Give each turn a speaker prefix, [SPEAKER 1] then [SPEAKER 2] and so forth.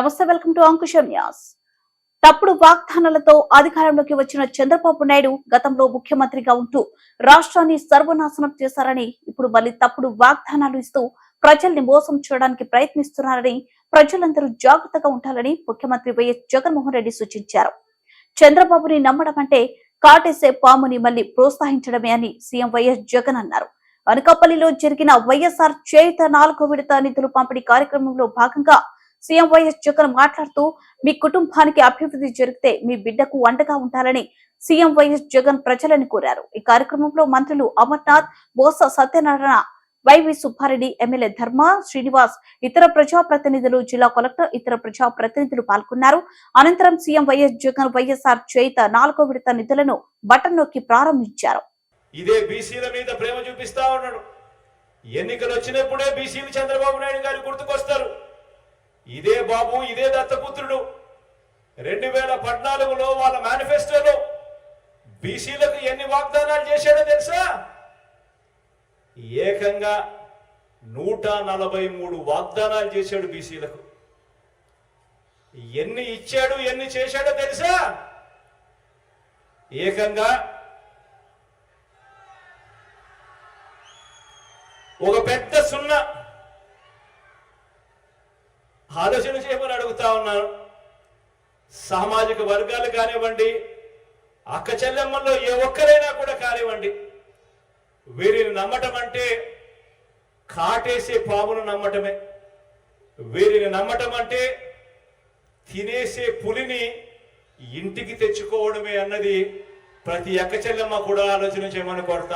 [SPEAKER 1] నమస్తే welcome to Ankusha Nyas. తప్పుడు వాగ్దానాలతో అధికారంలోకి వచ్చిన చంద్రబాబు నాయుడు గతంలో ముఖ్యమంత్రిగా ఉంటూ రాష్ట్రాన్ని సర్వనాశనం చేశారని ఇప్పుడు మళ్ళీ తప్పుడు వాగ్దానాలు ఇస్తూ ప్రజల్ని మోసం చేయడానికి ప్రయత్నిస్తున్నారని ప్రజలందరూ జాగ్రత్తగా ఉండాలని ముఖ్యమంత్రి వైఎస్ జగన్మోహన్ రెడ్డి సూచించారు. చంద్రబాబుని నమ్మడం అంటే కాటేసే పాముని మళ్ళీ ప్రోత్సహించడమే అని సీఎం వైఎస్ జగన్ అన్నారు. అనకాపల్లిలో జరిగిన వైఎస్ఆర్ చేయుత నాలుగో విడత నిధులు పంపిణీ కార్యక్రమంలో భాగంగా సీఎం వైఎస్ జగన్ మాట్లాడుతూ మీ కుటుంబానికి అభివృద్ధి జరిగితే మీ బిడ్డకు అండగా ఉండాలని సీఎం వైఎస్ జగన్ ప్రజలను కోరారు. ఈ కార్యక్రమంలో మంత్రులు అమర్నాథ్ బోస సత్యనారాయణ వైవి సుబ్బారెడ్డి ఎమ్మెల్యే ధర్మ శ్రీనివాస్ ఇతర ప్రజాప్రతినిధులు జిల్లా కలెక్టర్ ఇతర ప్రజాప్రతినిధులు పాల్గొన్నారు. అనంతరం సీఎం వైఎస్ జగన్ వైఎస్ఆర్ చేత నాలుగో విడత నిధులను బటన్ నొక్కి ప్రారంభించారు.
[SPEAKER 2] ఇదే బీసీల మీద ప్రేమ చూపిస్తా ఉన్నాడు. ఎన్నికలు వచ్చినప్పుడే బీసీలు చంద్రబాబు నాయుడు గారు బాబు ఇదే దత్తపుత్రుడు. రెండు వేల పద్నాలుగులో వాళ్ళ మేనిఫెస్టోలో బీసీలకు ఎన్ని వాగ్దానాలు చేశాడో తెలుసా? ఏకంగా నూట నలభై మూడు వాగ్దానాలు చేశాడు బీసీలకు. ఎన్ని ఇచ్చాడు ఎన్ని చేశాడో తెలుసా? ఏకంగా ఒక పెద్ద సున్నా ఆలోచన చేయమని అడుగుతా ఉన్నాను. సామాజిక వర్గాలు కానివ్వండి అక్క చెల్లెమ్మల్లో ఏ ఒక్కరైనా కూడా కానివ్వండి వీరిని నమ్మటం అంటే కాటేసే పామును నమ్మటమే. వీరిని నమ్మటం అంటే తినేసే పులిని ఇంటికి తెచ్చుకోవడమే అన్నది ప్రతి అక్క చెల్లెమ్మ కూడా ఆలోచన చేయమని కోరుతా